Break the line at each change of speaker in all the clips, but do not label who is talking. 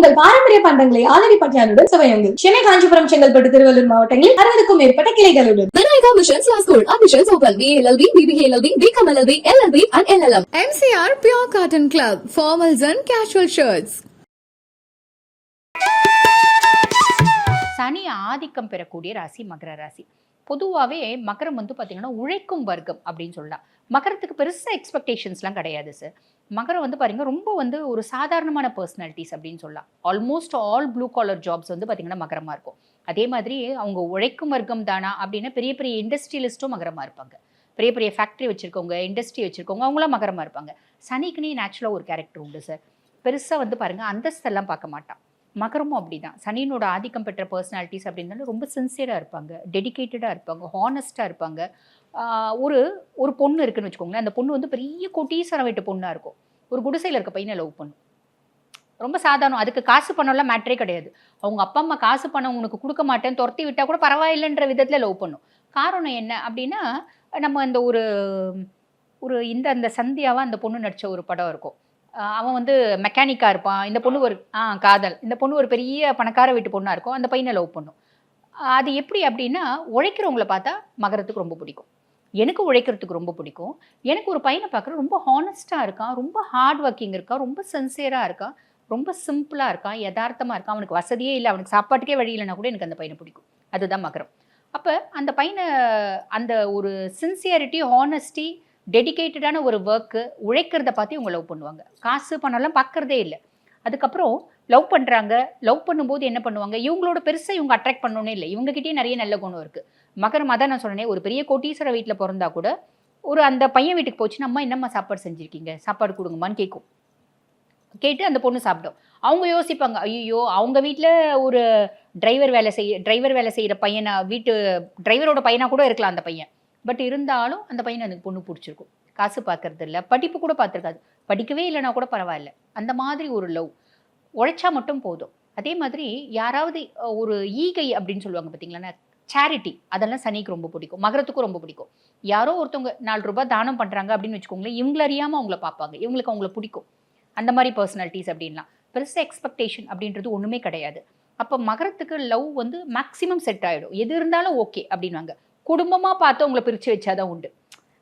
உங்கள் பாரம்பரிய பண்டங்களை ஆலடி பட்டியாருடன் சுவையுங்கள் சென்னை காஞ்சிபுரம் செங்கல்பட்டு திருவள்ளூர் மாவட்டங்களில் அறுபதுக்கும் மேற்பட்ட கிளைகளுடன்
Missions Law School. Admissions open. BLLB, BBLLB, BCom LLB, LLB and LLM.
MCR Pure Cotton Club, formals and casual shirts.
சனி ஆதிக்கம் பெறக்கூடிய ராசி மகர ராசி பொதுவாகவே மகரம் வந்து பார்த்திங்கன்னா உழைக்கும் வர்க்கம் அப்படின்னு சொல்லலாம் மகரத்துக்கு பெருசாக எக்ஸ்பெக்டேஷன்ஸ்லாம் கிடையாது சார் மகரம் வந்து பாருங்க ரொம்ப வந்து ஒரு சாதாரணமான பர்சனாலிட்டிஸ் அப்படின்னு சொல்லலாம். Almost all blue collar jobs வந்து பார்த்திங்கன்னா மகரமாக இருக்கும். அதே மாதிரி அவங்க உழைக்கும் வர்க்கம் தானா அப்படின்னா பெரிய பெரிய இண்டஸ்ட்ரியலிஸ்ட்டும் மகரமாக இருப்பாங்க. பெரிய பெரிய ஃபேக்ட்ரி வச்சுருக்கவங்க இண்டஸ்ட்ரி வச்சுருக்கவங்க அவங்களாம் மகரமாக இருப்பாங்க. சனிக்குனே நேச்சுரலாக ஒரு கேரக்டர் உண்டு சார் பெருசாக வந்து பாருங்கள் அந்தஸ்தெல்லாம் பார்க்க மாட்டான். மகரமும் அப்படிதான். சனியினோட ஆதிக்கம் பெற்ற பர்சனாலிட்டிஸ் அப்படின்னாலும் ரொம்ப சின்சியராக இருப்பாங்க. டெடிகேட்டடாக இருப்பாங்க. ஹானஸ்ட்டாக இருப்பாங்க. ஒரு ஒரு பொண்ணு இருக்குன்னு வச்சுக்கோங்களேன். அந்த பொண்ணு வந்து பெரிய கோட்டீஸ்வரம் வீட்டு பொண்ணாக இருக்கும். ஒரு குடிசையில் இருக்க பையனை லவ் பண்ணும். ரொம்ப சாதாரணம். அதுக்கு காசு பணம்லாம் மேட்ரே கிடையாது. அவங்க அப்பா அம்மா காசு பணம் உனக்கு கொடுக்க மாட்டேன் துரத்தி விட்டால் கூட பரவாயில்லைன்ற விதத்தில் லவ் பண்ணும். காரணம் என்ன அப்படின்னா நம்ம அந்த ஒரு ஒரு இந்த அந்த சந்தியாவாக அந்த பொண்ணு நடித்த ஒரு படம் இருக்கும். அவன் வந்து மெக்கானிக்காக இருப்பான். இந்த பொண்ணு ஒரு ஆ காதல். இந்த பொண்ணு ஒரு பெரிய பணக்கார வீட்டு பொண்ணாக இருக்கும். அந்த பையனை லவ் பண்ணும். அது எப்படி அப்படின்னா உழைக்கிறவங்கள பார்த்தா மகரத்துக்கு ரொம்ப பிடிக்கும். எனக்கு உழைக்கிறதுக்கு ரொம்ப பிடிக்கும். எனக்கு ஒரு பையனை பார்க்குற ரொம்ப ஹானஸ்ட்டாக இருக்கான். ரொம்ப ஹார்ட் ஒர்க்கிங் இருக்கான். ரொம்ப சின்சியராக இருக்கான். ரொம்ப சிம்பிளாக இருக்கான். யதார்த்தமாக இருக்கான். அவனுக்கு வசதியே இல்லை. அவனுக்கு சாப்பாட்டுக்கே வழி இல்லைன்னா கூட எனக்கு அந்த பையனை பிடிக்கும். அதுதான் மகரம். அப்போ அந்த பையனை அந்த ஒரு சின்சியரிட்டி ஹானஸ்டி டெடிகேட்டடான ஒரு ஒர்க்கு உழைக்கிறத பார்த்து இவங்க லவ் பண்ணுவாங்க. காசு பணம்லாம் பார்க்குறதே இல்லை. அதுக்கப்புறம் லவ் பண்ணுறாங்க லவ் பண்ணும்போது என்ன பண்ணுவாங்க? இவங்களோட பெருசாக இவங்க அட்ராக்ட் பண்ணணும்னே இல்லை. இவங்ககிட்டயே நிறைய நல்ல குணம் இருக்குது மகரம் அதான் நான் சொன்னேன் ஒரு பெரிய கோட்டீஸ்வர வீட்டில் பிறந்தா கூட ஒரு அந்த பையன் வீட்டுக்கு போச்சுன்னா அம்மா என்னம்மா சாப்பாடு செஞ்சுருக்கீங்க? சாப்பாடு கொடுங்கம்மான்னு கேட்கும் கேட்டு அந்த பொண்ணு சாப்பிடும். அவங்க யோசிப்பாங்க ஐயோ அவங்க வீட்டில் ஒரு டிரைவர் வேலை செய்ய டிரைவர் வேலை செய்கிற பையனை வீட்டு டிரைவரோட பையனாக கூட இருக்கலாம் அந்த பையன். பட் இருந்தாலும் அந்த பையனை எனக்கு பொண்ணு பிடிச்சிருக்கும். காசு பார்க்கறது இல்லை படிப்பு கூட பார்த்துருக்காது. படிக்கவே இல்லைனா கூட பரவாயில்ல. அந்த மாதிரி ஒரு லவ் உழைச்சா மட்டும் போதும். அதே மாதிரி யாராவது ஒரு ஈகை அப்படின்னு சொல்லுவாங்க பார்த்தீங்களா சேரிட்டி அதெல்லாம் சனிக்கு ரொம்ப பிடிக்கும். மகரத்துக்கும் ரொம்ப பிடிக்கும். யாரோ ஒருத்தவங்க நாலு ரூபாய் தானம் பண்ணுறாங்க அப்படின்னு வச்சுக்கோங்களேன் இவங்கள அறியாமல் அவங்கள பார்ப்பாங்க. இவங்களுக்கு அவங்கள பிடிக்கும். அந்த மாதிரி பர்சனாலிட்டிஸ் அப்படின்லாம். பெருசாக எக்ஸ்பெக்டேஷன் அப்படின்றது ஒன்றுமே கிடையாது. அப்போ மகரத்துக்கு லவ் வந்து மேக்ஸிமம் செட் ஆகிடும் எது இருந்தாலும் ஓகே அப்படின்வாங்க குடும்பமாக பார்த்து அவங்கள பிரித்து வச்சாதான் உண்டு.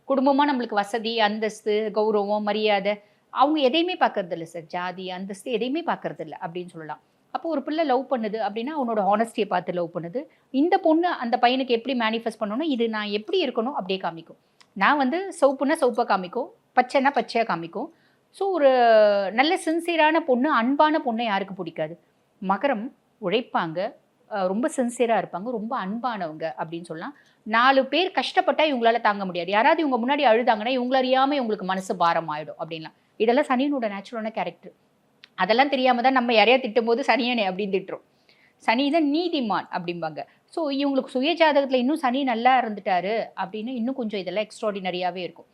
குடும்பமாக நம்மளுக்கு வசதி அந்தஸ்து கௌரவம் மரியாதை அவங்க எதையுமே பார்க்கறது இல்லை சார். ஜாதி அந்தஸ்து எதையுமே பார்க்கறது இல்லை அப்படின்னு சொல்லலாம். அப்போ ஒரு பிள்ளை லவ் பண்ணுது அப்படின்னா அவனோட ஹானஸ்டியை பார்த்து லவ் பண்ணுது. இந்த பொண்ணு அந்த பையனுக்கு எப்படி மேனிஃபெஸ்ட் பண்ணணும் இது நான் எப்படி இருக்கணும் அப்படியே காமிக்கும். நான் வந்து சவுப்புனா சவுப்பாக காமிக்கும் பச்சைனா பச்சையாக காமிக்கும். ஸோ ஒரு நல்ல சின்சியரான பொண்ணு அன்பான பொண்ணை யாருக்கு பிடிக்காது? மகரம் உழைப்பாங்க ரொம்ப சின்சியராக இருப்பாங்க. ரொம்ப அன்பானவங்க அப்படின்னு சொல்லலாம். நாலு பேர் கஷ்டப்பட்டா இவங்களால தாங்க முடியாது. யாராவது இவங்க முன்னாடி அழுதாங்கன்னா இவங்கள அறியாமல் இவங்களுக்கு மனசு பாரம் ஆயிடும் அப்படின்லாம். இதெல்லாம் சனியனோட நேச்சுரலான கேரக்டர் அதெல்லாம் தெரியாமல் தான் நம்ம யாரையா திட்டும்போது சனியனை அப்படின்னு திட்டுறோம். சனி தான் நீதிமான் அப்படிம்பாங்க. ஸோ இவங்களுக்கு சுய ஜாதகத்தில் இன்னும் சனி நல்லா இருந்துட்டாரு அப்படின்னு இன்னும் கொஞ்சம் இதெல்லாம் எக்ஸ்ட்ராடினரியாகவே இருக்கும்.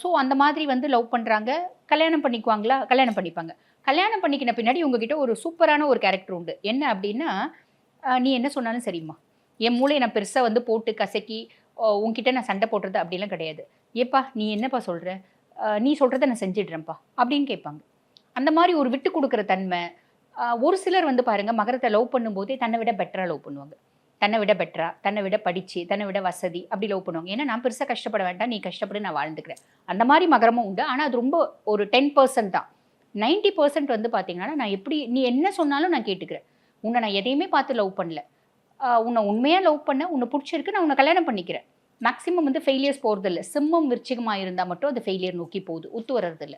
ஸோ அந்த மாதிரி வந்து லவ் பண்ணுறாங்க கல்யாணம் பண்ணிக்குவாங்களா? கல்யாணம் பண்ணிப்பாங்க. கல்யாணம் பண்ணிக்கின பின்னாடி உங்ககிட்ட ஒரு சூப்பரான ஒரு கேரக்டர் உண்டு. என்ன அப்படின்னா நீ என்ன சொன்னாலும் சரிம்மா. என் மூளையை நான் பெருசாக வந்து போட்டு கசக்கி உன்கிட்ட நான் சண்டை போடுறது அப்படிலாம் கிடையாது. ஏப்பா நீ என்னப்பா சொல்கிற நீ சொல்கிறத நான் செஞ்சிடுறேன்ப்பா அப்படின்னு கேட்பாங்க. அந்த மாதிரி ஒரு விட்டு கொடுக்குற தன்மை ஒரு சிலர் வந்து பாருங்கள் மகரத்தை லவ் பண்ணும்போதே தன்னை விட பெட்டராக லவ் பண்ணுவாங்க. தன்னை விட பெட்டரா தன்னை விட படித்து தன்னை விட வசதி அப்படி லவ் பண்ணுவாங்க. ஏன்னா நான் பெருசாக கஷ்டப்பட வேண்டாம் நீ கஷ்டப்பட்டு நான் வாழ்ந்துக்கிறேன். அந்த மாதிரி மகரமும் உண்டு. ஆனால் அது ரொம்ப ஒரு டென் பர்சன்ட் தான். நைன்டி பர்சன்ட் வந்து பார்த்தீங்கன்னா நான் எப்படி நீ என்ன சொன்னாலும் நான் கேட்டுக்கிறேன். உன்னை நான் எதையுமே பார்த்து லவ் பண்ணல. உன்னை உண்மையாக லவ் பண்ண உன்னை பிடிச்சிருக்கு நான் உன்னை கல்யாணம் பண்ணிக்கிறேன். மேக்ஸிமம் வந்து ஃபெயிலியர்ஸ் போகிறதில்ல சிம்மம் விருச்சிகமாக இருந்தால் மட்டும் அது ஃபெயிலியர் நோக்கி போகுது. ஒத்து வர்றதில்ல.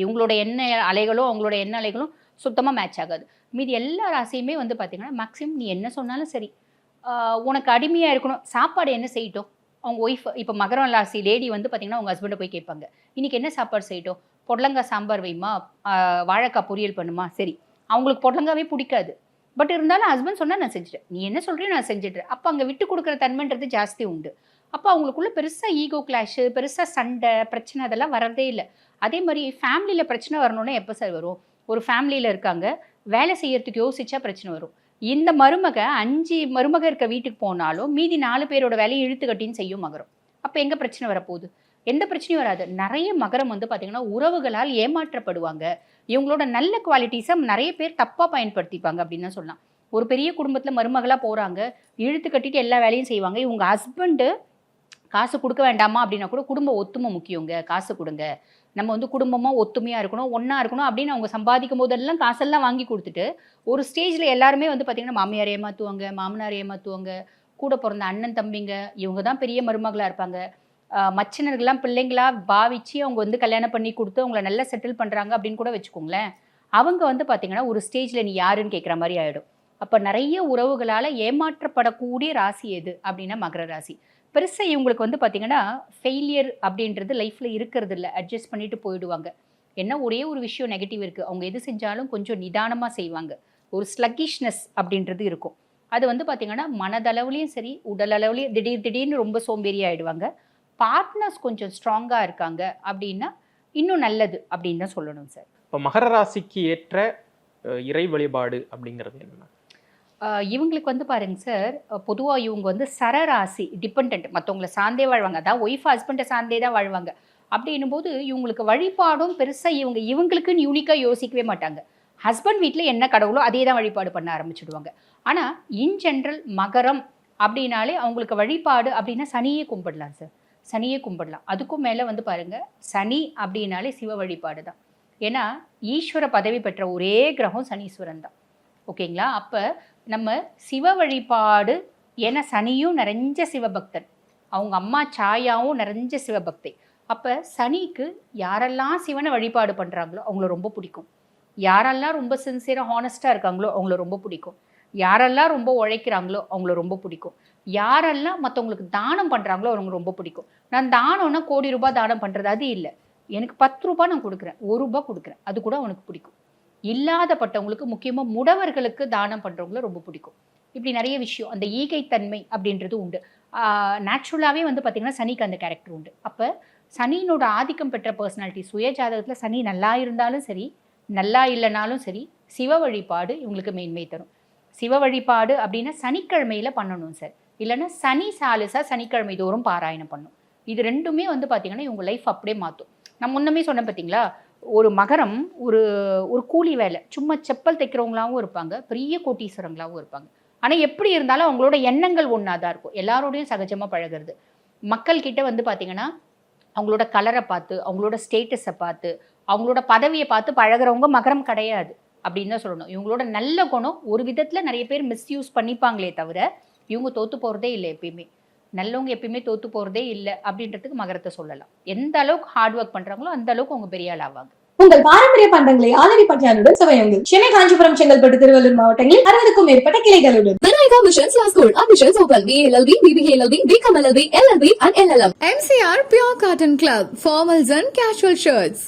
இவங்களோட எண்ண அலைகளும் அவங்களோட எண்ண அலைகளும் சுத்தமாக மேட்ச் ஆகாது. மீதி எல்லா ராசியுமே வந்து பார்த்திங்கன்னா மேக்ஸிமம் நீ என்ன சொன்னாலும் சரி. உனக்கு அடிமையாக இருக்கணும். சாப்பாடு என்ன செய்யட்டும்? அவங்க ஒய்ஃப் இப்போ மகரம் ராசி லேடி வந்து பார்த்தீங்கன்னா அவங்க ஹஸ்பண்டை போய் கேட்பாங்க. இன்னைக்கு என்ன சாப்பாடு செய்யட்டும்? பொடலங்காய் சாம்பார் வைமா? வாழைக்காய் பொரியல் பண்ணுமா? சரி. அவங்களுக்கு பொடலங்காவே பிடிக்காது. பட் இருந்தாலும் ஹஸ்பண்ட் சொன்னால் நான் செஞ்சுட்டேன். நீ என்ன சொல்கிறியோ நான் செஞ்சுட்டேன். அப்போ அங்கே விட்டு கொடுக்குற தன்மைன்றது ஜாஸ்தி உண்டு. அப்போ அவங்களுக்குள்ள பெருசாக ஈகோ கிளாஷு பெருசாக சண்டை பிரச்சனை அதெல்லாம் வரதே இல்லை. அதே மாதிரி ஃபேமிலியில் பிரச்சனை வரணும்னா எப்போ சார் வரும்? ஒரு ஃபேமிலியில் இருக்காங்க வேலை செய்யறதுக்கு யோசிச்சா பிரச்சனை வரும். இந்த மருமக அஞ்சு மருமக இருக்க வீட்டுக்கு போனாலும் மீதி நாலு பேரோட வேலையை இழுத்து கட்டின்னு செய்யும் மகரும். அப்போ எங்கே பிரச்சனை வரப்போகுது? எந்த பிரச்சனையும் வராது. நிறைய மகரம் வந்து பார்த்தீங்கன்னா உறவுகளால் ஏமாற்றப்படுவாங்க. இவங்களோட நல்ல குவாலிட்டிஸை நிறைய பேர் தப்பாக பயன்படுத்திப்பாங்க அப்படின்னு தான் சொல்லலாம். ஒரு பெரிய குடும்பத்தில் மருமகளாக போகிறாங்க இழுத்து கட்டிட்டு எல்லா வேலையும் செய்வாங்க. இவங்க ஹஸ்பண்டு காசு கொடுக்க வேண்டாமா அப்படின்னா கூட குடும்ப ஒத்துமை முக்கியங்க. காசு கொடுங்க. நம்ம வந்து குடும்பமாக ஒத்துமையாக இருக்கணும் ஒன்றா இருக்கணும் அப்படின்னு அவங்க சம்பாதிக்கும் போதெல்லாம் காசெல்லாம் வாங்கி கொடுத்துட்டு ஒரு ஸ்டேஜில் எல்லாருமே வந்து பார்த்திங்கன்னா மாமியார் ஏமாற்றுவாங்க மாமனார் ஏமாற்றுவாங்க கூட பிறந்த அண்ணன் தம்பிங்க இவங்க தான் பெரிய மருமகளாக இருப்பாங்க. மச்சினர்கள்லாம் பிள்ளைங்களா பாவிச்சு அவங்க வந்து கல்யாணம் பண்ணி கொடுத்து அவங்கள நல்லா செட்டில் பண்ணுறாங்க அப்படின்னு கூட வச்சுக்கோங்களேன். அவங்க வந்து பார்த்திங்கன்னா ஒரு ஸ்டேஜில் நீ யாருன்னு கேட்குற மாதிரி ஆகிடும் அப்போ நிறைய உறவுகளால் ஏமாற்றப்படக்கூடிய ராசி எது அப்படின்னா மகர ராசி. பெருசாக இவங்களுக்கு வந்து பார்த்திங்கன்னா ஃபெயிலியர் அப்படின்றது லைஃப்பில் இருக்கிறது இல்லை. அட்ஜஸ்ட் பண்ணிட்டு போயிடுவாங்க. என்ன ஒரே ஒரு விஷயம் நெகட்டிவ் இருக்குது அவங்க எது செஞ்சாலும் கொஞ்சம் நிதானமாக செய்வாங்க. ஒரு ஸ்லக்கிஷ்னஸ் அப்படின்றது இருக்கும். அது வந்து பார்த்திங்கன்னா மனதளவுலேயும் சரி உடல் அளவுலேயும் திடீர் திடீர்னு ரொம்ப சோம்பேறி ஆகிடுவாங்க பார்ட்னர்ஸ் கொஞ்சம் ஸ்ட்ராங்காக இருக்காங்க அப்படின்னா இன்னும் நல்லது அப்படின்னு தான் சொல்லணும் சார்
இப்போ மகர ராசிக்கு ஏற்ற இறை வழிபாடு அப்படிங்கிறது என்ன
இவங்களுக்கு வந்து பாருங்க சார் பொதுவாக இவங்க வந்து சரராசி டிபெண்ட் மற்றவங்கள சார்ந்தே வாழ்வாங்க. அதான் ஒய்ஃப் ஹஸ்பண்டை சார்ந்தே தான் வாழ்வாங்க. அப்படின்னும் போது இவங்களுக்கு வழிபாடும் பெருசாக இவங்க இவங்களுக்குன்னு யூனிக்காக யோசிக்கவே மாட்டாங்க. ஹஸ்பண்ட் வீட்டில் என்ன கடவுளோ அதே தான் வழிபாடு பண்ண ஆரம்பிச்சிடுவாங்க. ஆனால் இன் ஜென்ரல் மகரம் அப்படின்னாலே அவங்களுக்கு வழிபாடு அப்படின்னா சனியே கும்பிடலாம் சார் சனியை கும்பிடலாம். அதுக்கும் மேலே வந்து பாருங்க சனி அப்படின்னாலே சிவ வழிபாடு தான். ஏன்னா ஈஸ்வர பதவி பெற்ற ஒரே கிரகம் சனீஸ்வரன் தான். ஓகேங்களா? அப்போ நம்ம சிவ வழிபாடு ஏன்னா சனியும் நிறைஞ்ச சிவபக்தன். அவங்க அம்மா சாயாவும் நிறைஞ்ச சிவபக்தி. அப்போ சனிக்கு யாரெல்லாம் சிவனை வழிபாடு பண்ணுறாங்களோ அவங்கள ரொம்ப பிடிக்கும். யாரெல்லாம் ரொம்ப சின்சியராக ஹானஸ்ட்டாக இருக்காங்களோ அவங்கள ரொம்ப பிடிக்கும். யாரெல்லாம் ரொம்ப உழைக்கிறாங்களோ அவங்கள ரொம்ப பிடிக்கும். யாரெல்லாம் மற்றவங்களுக்கு தானம் பண்ணுறாங்களோ அவங்க ரொம்ப பிடிக்கும். நான் தானம்னா கோடி ரூபாய் தானம் பண்ணுறது அது இல்லை. எனக்கு பத்து ரூபாய் நான் கொடுக்குறேன். ஒரு ரூபாய் கொடுக்குறேன். அது கூட அவனுக்கு பிடிக்கும். இல்லாதப்பட்டவங்களுக்கு முக்கியமாக முடவர்களுக்கு தானம் பண்ணுறவங்கள ரொம்ப பிடிக்கும். இப்படி நிறைய விஷயம். அந்த ஈகைத்தன்மை அப்படின்றது உண்டு. நேச்சுரலாகவே வந்து பார்த்திங்கன்னா சனிக்கு அந்த கேரக்டர் உண்டு. அப்போ சனியினோட ஆதிக்கம் பெற்ற பர்சனாலிட்டி சுய ஜாதகத்தில் சனி நல்லா இருந்தாலும் சரி நல்லா இல்லைனாலும் சரி சிவ வழிபாடு இவங்களுக்கு மேன்மை தரும். சிவ வழிபாடு அப்படின்னா சனிக்கிழமையில் பண்ணணும் சார். இல்லைன்னா சனி சாலிசா சனிக்கிழமை தோறும் பாராயணம் பண்ணும். இது ரெண்டுமே வந்து பார்த்திங்கன்னா இவங்க லைஃப் அப்படியே மாற்றும் நான் முன்னமே சொன்னேன் பார்த்தீங்களா ஒரு மகரம் ஒரு ஒரு கூலி வேலை. சும்மா செப்பல் தைக்கிறவங்களாவும் இருப்பாங்க பெரிய கோட்டீஸ்வரங்களாகவும் இருப்பாங்க. ஆனால் எப்படி இருந்தாலும் அவங்களோட எண்ணங்கள் ஒன்றா தான் இருக்கும். எல்லாரோடையும் சகஜமாக பழகுறது. மக்கள்கிட்ட வந்து பார்த்திங்கன்னா அவங்களோட கலரை பார்த்து அவங்களோட ஸ்டேட்டஸை பார்த்து அவங்களோட பதவியை பார்த்து பழகுறவங்க மகரம் கிடையாது. அப்படின்னு தான் சொல்லணும். இவங்களோட நல்ல குணம் ஒரு விதத்தில் நிறைய பேர் மிஸ்யூஸ் பண்ணிப்பாங்களே தவிர இவங்க தோத்து போகிறதே இல்லை எப்பயுமே நல்லவங்க எப்பயுமே தோத்து போகிறதே இல்லை அப்படின்றதுக்கு மகரத்தை சொல்லலாம் எந்த அளவுக்கு ஹார்ட் ஒர்க் பண்ணுறாங்களோ அந்த அளவுக்கு அவங்க பெரிய ஆள் ஆவாங்க
உங்கள் பாரம்பரிய பண்டங்களை ஆலடி பட்டியானுடன் சுவையுங்கள் சென்னை காஞ்சிபுரம் செங்கல்பட்டு திருவள்ளூர் மாவட்டங்களில் அறுபதுக்கும் மேற்பட்ட கிளைகளுடன்
Law School. Admissions open. BLLB, BBA LLB, BCom LLB, LLB and LLM.
MCR Pure Cotton Club, formals and casual shirts.